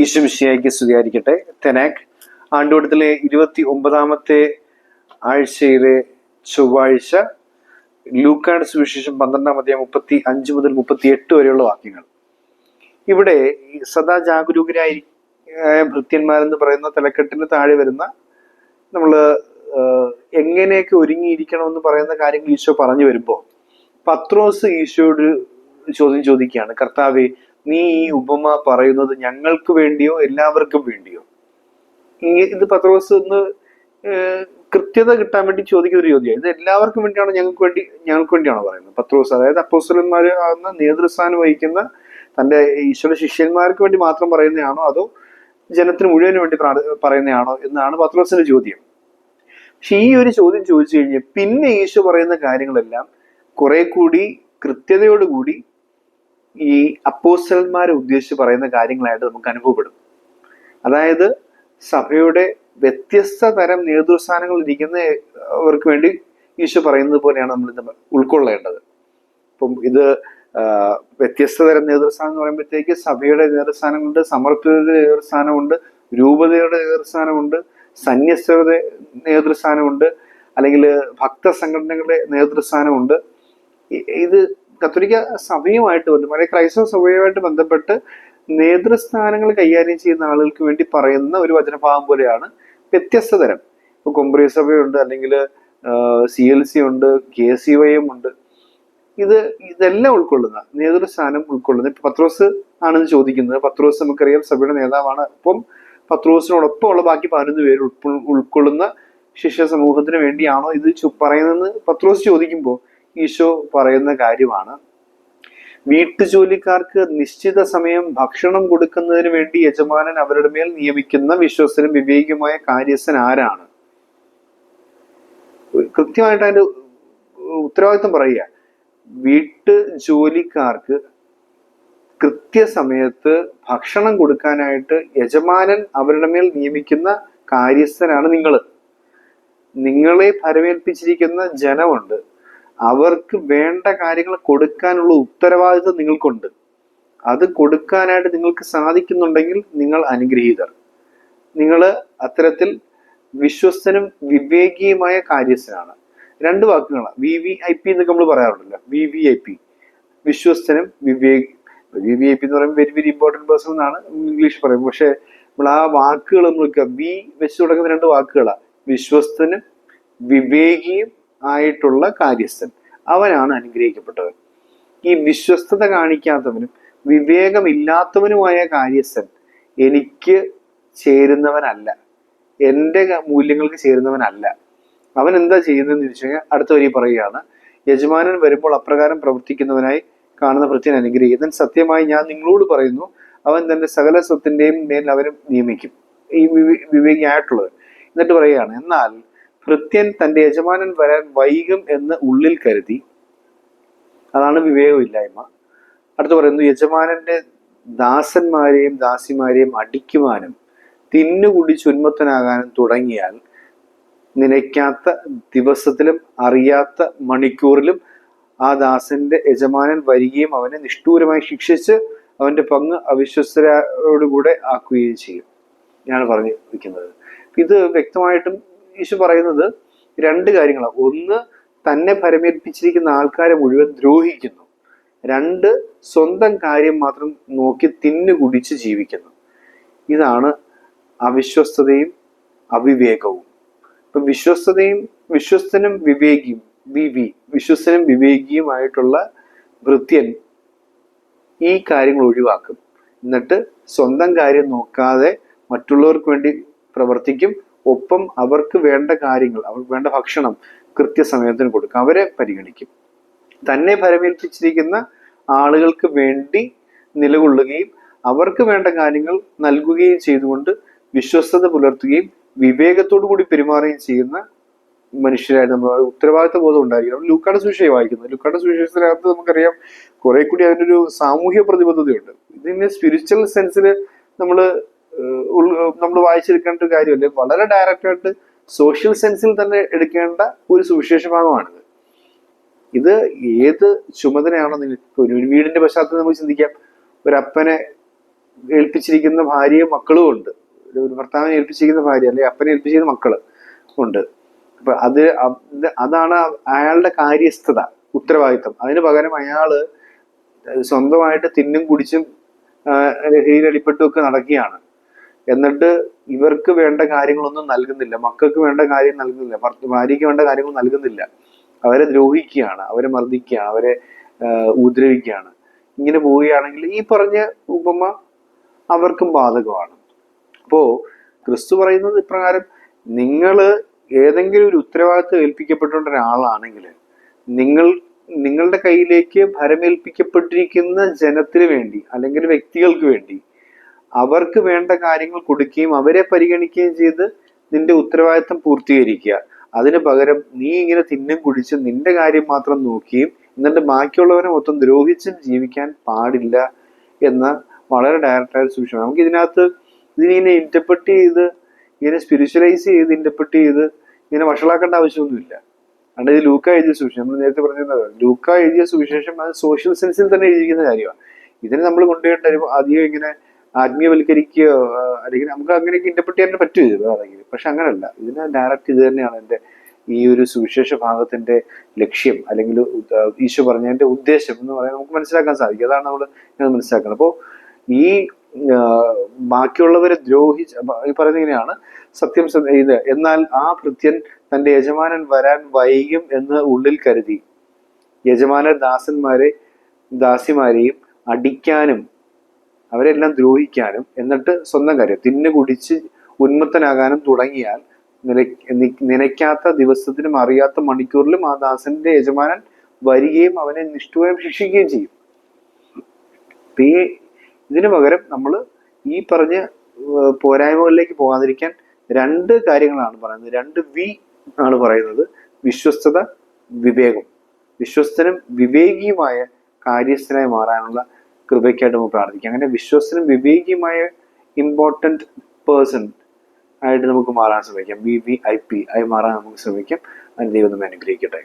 ഈശ്വമിശിയായിക്ക് സ്തുതിയായിരിക്കട്ടെ. തെനാക് ആണ്ടുവട്ടത്തിലെ ഇരുപത്തി ഒമ്പതാമത്തെ ആഴ്ചയിലെ ചൊവ്വാഴ്ച ലൂക്കാഡ് സുവിശേഷം പന്ത്രണ്ടാം അധ്യായം മുപ്പത്തി അഞ്ച് മുതൽ മുപ്പത്തി എട്ട് വരെയുള്ള വാക്യങ്ങൾ. ഇവിടെ സദാ ജാഗരൂകരായി ഭൃത്യന്മാരെന്ന് പറയുന്ന തലക്കെട്ടിന് താഴെ വരുന്ന നമ്മൾ എങ്ങനെയൊക്കെ ഒരുങ്ങിയിരിക്കണം എന്ന് പറയുന്ന കാര്യങ്ങൾ ഈശോ പറഞ്ഞു വരുമ്പോൾ പത്രോസ് ഈശോയോട് ചോദ്യം ചോദിക്കുകയാണ്. കർത്താവെ നീ ഈ ഉപമ പറയുന്നത് ഞങ്ങൾക്ക് വേണ്ടിയോ എല്ലാവർക്കും വേണ്ടിയോ? ഇത് പത്രോസ് ഒന്ന് കൃത്യത കിട്ടാൻ വേണ്ടി ചോദിക്കുന്ന ഒരു ചോദ്യമാണ്. ഇത് എല്ലാവർക്കും വേണ്ടിയാണോ ഞങ്ങൾക്ക് വേണ്ടി ഞങ്ങൾക്ക് വേണ്ടിയാണോ പറയുന്നത്? പത്രോസ് അതായത് അപ്പോസ്റ്റലന്മാർ ആകുന്ന നേതൃസ്ഥാനം വഹിക്കുന്ന തന്റെ ഈശ്വര ശിഷ്യന്മാർക്ക് വേണ്ടി മാത്രം പറയുന്നതാണോ? അതോ ജനത്തിന് മുഴുവൻ വേണ്ടി പറയുന്നതാണോ എന്നാണ് പത്രോസിന്റെ ചോദ്യം. പക്ഷെ ഈ ഒരു ചോദ്യം ചോദിച്ചു കഴിഞ്ഞാൽ പിന്നെ ഈശോ പറയുന്ന കാര്യങ്ങളെല്ലാം കുറെ കൂടി കൃത്യതയോടുകൂടി ഈ അപ്പോസ്റ്റലന്മാരെ ഉദ്ദേശിച്ച് പറയുന്ന കാര്യങ്ങളായിട്ട് നമുക്ക് അനുഭവപ്പെടും. അതായത് സഭയുടെ വ്യത്യസ്ത തരം നേതൃസ്ഥാനങ്ങൾ ഇരിക്കുന്നവർക്ക് വേണ്ടി ഈശോ പറയുന്നത് പോലെയാണ് നമ്മൾ ഇത് ഉൾക്കൊള്ളേണ്ടത്. ഇപ്പം ഇത് വ്യത്യസ്ത തരം നേതൃസ്ഥാനം എന്ന് പറയുമ്പോഴത്തേക്ക് സഭയുടെ നേതൃസ്ഥാനമുണ്ട് സമർപ്പിതരുടെ നേതൃസ്ഥാനമുണ്ട് രൂപതയുടെ നേതൃസ്ഥാനമുണ്ട് സന്യസ്തരുടെ നേതൃസ്ഥാനമുണ്ട് അല്ലെങ്കിൽ ഭക്ത സംഘടനകളുടെ നേതൃസ്ഥാനമുണ്ട് ഇത് കത്തോലിക്ക സഭയുമായിട്ട് ബന്ധം അല്ലെങ്കിൽ ക്രൈസ്തവ സഭയുമായിട്ട് ബന്ധപ്പെട്ട് നേതൃസ്ഥാനങ്ങൾ കൈകാര്യം ചെയ്യുന്ന ആളുകൾക്ക് വേണ്ടി പറയുന്ന ഒരു വചനഭാവം പോലെയാണ് വ്യത്യസ്ത തരം. ഇപ്പൊ കൊമ്പ്രി സഭയുണ്ട് അല്ലെങ്കിൽ സി എൽ സി ഉണ്ട് കെ സി വൈ എം ഉണ്ട്. ഇത് ഇതെല്ലാം ഉൾക്കൊള്ളുന്ന നേതൃസ്ഥാനം ഉൾക്കൊള്ളുന്ന ഇപ്പൊ പത്രോസ് ആണെന്ന് ചോദിക്കുന്നത്. പത്രോസ് നമുക്കറിയാം സഭയുടെ നേതാവാണ്. അപ്പം പത്രോസിനോടൊപ്പം ഉള്ള ബാക്കി പതിനൊന്ന് പേര് ഉൾക്കൊ- ഉൾക്കൊള്ളുന്ന ശിഷ്യ സമൂഹത്തിന് വേണ്ടിയാണോ ഇത് പറയുന്നതെന്ന് പത്രോസ് ചോദിക്കുമ്പോൾ ഈശോ പറയുന്ന കാര്യമാണ്. വീട്ടുജോലിക്കാർക്ക് നിശ്ചിത സമയം ഭക്ഷണം കൊടുക്കുന്നതിന് വേണ്ടി യജമാനൻ അവരുടെ മേൽ നിയമിക്കുന്ന വിശ്വസനും വിവേകിയുമായ കാര്യസ്ഥൻ ആരാണ്? കൃത്യമായിട്ട് അതിന്റെ ഉത്തരവാദിത്വം പറയുക. വീട്ടു ജോലിക്കാർക്ക് കൃത്യസമയത്ത് ഭക്ഷണം കൊടുക്കാനായിട്ട് യജമാനൻ അവരുടെ മേൽ നിയമിക്കുന്ന കാര്യസ്ഥനാണ് നിങ്ങൾ. നിങ്ങളെ ഭരമേൽപ്പിച്ചിരിക്കുന്ന ജനമുണ്ട്. അവർക്ക് വേണ്ട കാര്യങ്ങൾ കൊടുക്കാനുള്ള ഉത്തരവാദിത്വം നിങ്ങൾക്കുണ്ട്. അത് കൊടുക്കാനായിട്ട് നിങ്ങൾക്ക് സാധിക്കുന്നുണ്ടെങ്കിൽ നിങ്ങൾ അനുഗ്രഹീതർ. നിങ്ങൾ അത്തരത്തിൽ വിശ്വസ്തനും വിവേകിയുമായ കാര്യസ്ഥനാണ്. രണ്ട് വാക്കുകളാണ്. വി വി ഐ പി എന്നൊക്കെ നമ്മൾ പറയാറുണ്ടല്ലോ. വി വി ഐ പി വിശ്വസ്തനും വിവേകി വി വി ഐ പി എന്ന് പറയുമ്പോൾ വെരി വെരി ഇമ്പോർട്ടന്റ് പേഴ്സൺ എന്നാണ് ഇംഗ്ലീഷ് പറയും പക്ഷെ നമ്മൾ ആ വാക്കുകൾ നമ്മൾ വി വെച്ച് തുടങ്ങുന്ന രണ്ട് വാക്കുകളാണ് വിശ്വസ്തനും വിവേകിയും ആയിട്ടുള്ള കാര്യസ്ഥൻ. അവനാണ് അനുഗ്രഹിക്കപ്പെട്ടവൻ. ഈ വിശ്വസ്തത കാണിക്കാത്തവനും വിവേകമില്ലാത്തവനുമായ കാര്യസ്ഥൻ എനിക്ക് ചേരുന്നവനല്ല. എന്റെ മൂല്യങ്ങൾക്ക് ചേരുന്നവനല്ല. അവൻ എന്താ ചെയ്യുന്നതെന്ന് ചോദിച്ചു കഴിഞ്ഞാൽ അടുത്ത വരി പറയുകയാണ് യജമാനൻ വരുമ്പോൾ അപ്രകാരം പ്രവർത്തിക്കുന്നവനായി കാണുന്ന ഭൃത്യൻ അനുഗ്രഹിക്കുന്നൻ സത്യമായി ഞാൻ നിങ്ങളോട് പറയുന്നു അവൻ തന്റെ സകല സ്വത്തിന്റെയും മേൽ അവരും നിയമിക്കും. ഈ വിവേ- വിവേകിയായിട്ടുള്ളത് എന്നിട്ട് പറയുകയാണ് എന്നാൽ ഭൃത്യൻ തന്റെ യജമാനൻ വരാൻ വൈകും എന്ന് ഉള്ളിൽ കരുതി. അതാണ് വിവേകമില്ലായ്മ. അടുത്ത് പറയുന്നു യജമാനന്റെ ദാസന്മാരെയും ദാസിമാരെയും അടിക്കുവാനും തിന്നുകൂടി ചുന്മത്തനാകാനും തുടങ്ങിയാൽ നനയ്ക്കാത്ത ദിവസത്തിലും അറിയാത്ത മണിക്കൂറിലും ആ ദാസന്റെ യജമാനൻ വരികയും അവനെ നിഷ്ഠൂരമായി ശിക്ഷിച്ച് അവന്റെ പങ്ക് അവിശ്വസ്തരോടുകൂടെ ആക്കുകയും ചെയ്യും. ഞാൻ പറഞ്ഞു വയ്ക്കുന്നത് ഇത് വ്യക്തമായിട്ടും ഈശോ പറയുന്നത് രണ്ട് കാര്യങ്ങളാണ്. ഒന്ന് തന്നെ ഭരമേൽപ്പിച്ചിരിക്കുന്ന ആൾക്കാരെ മുഴുവൻ ദ്രോഹിക്കുന്നു. രണ്ട് സ്വന്തം കാര്യം മാത്രം നോക്കി തിന്നു കുടിച്ച് ജീവിക്കുന്നു. ഇതാണ് അവിശ്വസ്തതയും അവിവേകവും. ഇപ്പൊ വിശ്വസ്തതയും വിശ്വസ്തനും വിവേകിയും വി വി വിശ്വസ്തനും വിവേകിയുമായിട്ടുള്ള ഭൃത്യൻ ഈ കാര്യങ്ങൾ ഒഴിവാക്കും. എന്നിട്ട് സ്വന്തം കാര്യം നോക്കാതെ മറ്റുള്ളവർക്ക് വേണ്ടി പ്രവർത്തിക്കും ഒപ്പം അവർക്ക് വേണ്ട കാര്യങ്ങൾ അവർക്ക് വേണ്ട ഭക്ഷണം കൃത്യസമയത്തിന് കൊടുക്കും. അവരെ പരിഗണിക്കും. തന്നെ ഭരമേൽപ്പിച്ചിരിക്കുന്ന ആളുകൾക്ക് വേണ്ടി നിലകൊള്ളുകയും അവർക്ക് വേണ്ട കാര്യങ്ങൾ നൽകുകയും ചെയ്തുകൊണ്ട് വിശ്വസ്തത പുലർത്തുകയും വിവേകത്തോടു കൂടി പെരുമാറുകയും ചെയ്യുന്ന മനുഷ്യരായിട്ട് നമ്മൾ ഉത്തരവാദിത്ത ബോധം ഉണ്ടായിരിക്കണം. ലൂക്കാട് സുവിശേഷം വായിക്കുന്നത്. ലൂക്കാട് സുവിശേഷത്തിനകത്ത് നമുക്കറിയാം കുറെ കൂടി അതിനൊരു സാമൂഹ്യ പ്രതിബദ്ധതയുണ്ട്. ഇതിന് സ്പിരിച്വൽ സെൻസിൽ നമ്മൾ നമ്മൾ വായിച്ചെടുക്കേണ്ട ഒരു കാര്യമല്ല? വളരെ ഡയറക്റ്റ് ആയിട്ട് സോഷ്യൽ സെൻസിൽ തന്നെ എടുക്കേണ്ട ഒരു സുവിശേഷ ഭാഗമാണിത്. ഇത് ഏത് ചുമതലയാണോ നിങ്ങൾക്ക് ഒരു വീടിന്റെ പശ്ചാത്തലം നമുക്ക് ചിന്തിക്കാം. ഒരു അപ്പനെ ഏൽപ്പിച്ചിരിക്കുന്ന ഭാര്യയും മക്കളും ഉണ്ട്. ഒരു ഭർത്താവിനെ ഏൽപ്പിച്ചിരിക്കുന്ന ഭാര്യ അല്ലെങ്കിൽ അപ്പനെ ഏൽപ്പിച്ചിരിക്കുന്ന മക്കൾ ഉണ്ട്. അപ്പൊ അത് അത് അതാണ് അയാളുടെ കാര്യസ്ഥത ഉത്തരവാദിത്വം. അതിന് പകരം അയാൾ സ്വന്തമായിട്ട് തിന്നും കുടിച്ചും ആ, ലഹരിയിലടിപ്പെട്ടും ഒക്കെ നടക്കുകയാണ്. എന്നിട്ട് ഇവർക്ക് വേണ്ട കാര്യങ്ങളൊന്നും നൽകുന്നില്ല മക്കൾക്ക് വേണ്ട കാര്യം നൽകുന്നില്ല ഭാര്യയ്ക്ക് വേണ്ട കാര്യങ്ങൾ നൽകുന്നില്ല. അവരെ ദ്രോഹിക്കുകയാണ് അവരെ മർദ്ദിക്കുകയാണ് അവരെ ഉപദ്രവിക്കുകയാണ്. ഇങ്ങനെ പോവുകയാണെങ്കിൽ ഈ പറഞ്ഞ ഉപമ അവർക്കും ബാധകമാണ്. അപ്പോ ക്രിസ്തു പറയുന്നത് ഇപ്രകാരം നിങ്ങൾ ഏതെങ്കിലും ഒരു ഉത്തരവാദിത്വം ഏൽപ്പിക്കപ്പെട്ടുകൊണ്ട ഒരാളാണെങ്കിൽ നിങ്ങൾ നിങ്ങളുടെ കയ്യിലേക്ക് ഭരമേൽപ്പിക്കപ്പെട്ടിരിക്കുന്ന ജനത്തിന് വേണ്ടി അല്ലെങ്കിൽ വ്യക്തികൾക്ക് വേണ്ടി അവർക്ക് വേണ്ട കാര്യങ്ങൾ കൊടുക്കുകയും അവരെ പരിഗണിക്കുകയും ചെയ്ത് നിന്റെ ഉത്തരവാദിത്തം പൂർത്തീകരിക്കുക. അതിന് പകരം നീ ഇങ്ങനെ തിന്നും കുടിച്ച് നിന്റെ കാര്യം മാത്രം നോക്കിയും എന്നിട്ട് ബാക്കിയുള്ളവരെ മൊത്തം ദ്രോഹിച്ചും ജീവിക്കാൻ പാടില്ല എന്ന വളരെ ഡയറക്റ്റായ സൂക്ഷ്മം നമുക്ക് ഇതിനകത്ത് ഇതിനെ ഇന്റർപ്രറ്റ് ചെയ്ത് ഇതിനെ സ്പിരിച്വലൈസ് ചെയ്ത് ഇന്റർപ്രറ്റ് ചെയ്ത് ഇങ്ങനെ വഷളാക്കേണ്ട ആവശ്യമൊന്നുമില്ല. അതുകൊണ്ട് ഇത് ലൂക്ക എഴുതിയ സുവിശേഷം. നമ്മൾ നേരത്തെ പറഞ്ഞത് ലൂക്ക എഴുതിയ സുവിശേഷം അത് സോഷ്യൽ സെൻസിൽ തന്നെ എഴുതിയിരിക്കുന്ന കാര്യമാണ് ഇതിനെ നമ്മൾ കൊണ്ടുപോയിട്ട് അധികം ഇങ്ങനെ ആത്മീയവൽക്കരിക്കുകയോ അല്ലെങ്കിൽ നമുക്ക് അങ്ങനെയൊക്കെ ഇന്റർപ്രറ്റ് ചെയ്യാൻ പറ്റും ഇത് പക്ഷെ അങ്ങനല്ല. ഇതിന് ഡയറക്റ്റ് ഇത് തന്നെയാണ് എന്റെ ഈ ഒരു സുവിശേഷ ഭാഗത്തിന്റെ ലക്ഷ്യം അല്ലെങ്കിൽ ഈശോ പറഞ്ഞതിന്റെ ഉദ്ദേശം എന്ന് പറയാൻ നമുക്ക് മനസ്സിലാക്കാൻ സാധിക്കും. അതാണ് നമ്മൾ ഇത് മനസ്സിലാക്കുന്നത്. അപ്പോൾ ഈ ബാക്കിയുള്ളവരെ ദ്രോഹിച്ച് ഈ പറയുന്നത് ഇങ്ങനെയാണ്. സത്യം ഇത് എന്നാൽ ആ ഭൃത്യൻ തന്റെ യജമാനൻ വരാൻ വൈകും എന്ന് ഉള്ളിൽ കരുതി. യജമാന ദാസന്മാരെ ദാസിമാരെയും അടിക്കാനും അവരെല്ലാം ദ്രോഹിക്കാനും എന്നിട്ട് സ്വന്തം കാര്യം. തിന്നു കുടിച്ച് ഉന്മത്തനാകാനും തുടങ്ങിയാൽ നിലയ്ക്കാത്ത ദിവസത്തിനും അറിയാത്ത മണിക്കൂറിലും ആ ദാസന്റെ യജമാനൻ വരികയും അവനെ നിഷ്ഠുവായും ശിക്ഷിക്കുകയും ചെയ്യും. ഈ ഇതിനു പകരം നമ്മൾ ഈ പറഞ്ഞ പോരായ്മകളിലേക്ക് പോകാതിരിക്കാൻ രണ്ട് കാര്യങ്ങളാണ് പറയുന്നത്. രണ്ട് വി ആണ് പറയുന്നത്. വിശ്വസ്തത വിവേകം. വിശ്വസ്തനും വിവേകിയുമായ കാര്യസ്ഥനായി മാറാനുള്ള കൃപയ്ക്കായിട്ട് നമുക്ക് പ്രാർത്ഥിക്കാം. അങ്ങനെ വിശ്വസ്തനും വിവേകിയുമായ ഇമ്പോർട്ടന്റ് പേഴ്സൺ ആയിട്ട് നമുക്ക് മാറാൻ ശ്രമിക്കാം. ബി വി ഐ പി ആയി മാറാൻ നമുക്ക് ശ്രമിക്കാം. അതിന് ദൈവം അനുഗ്രഹിക്കട്ടെ.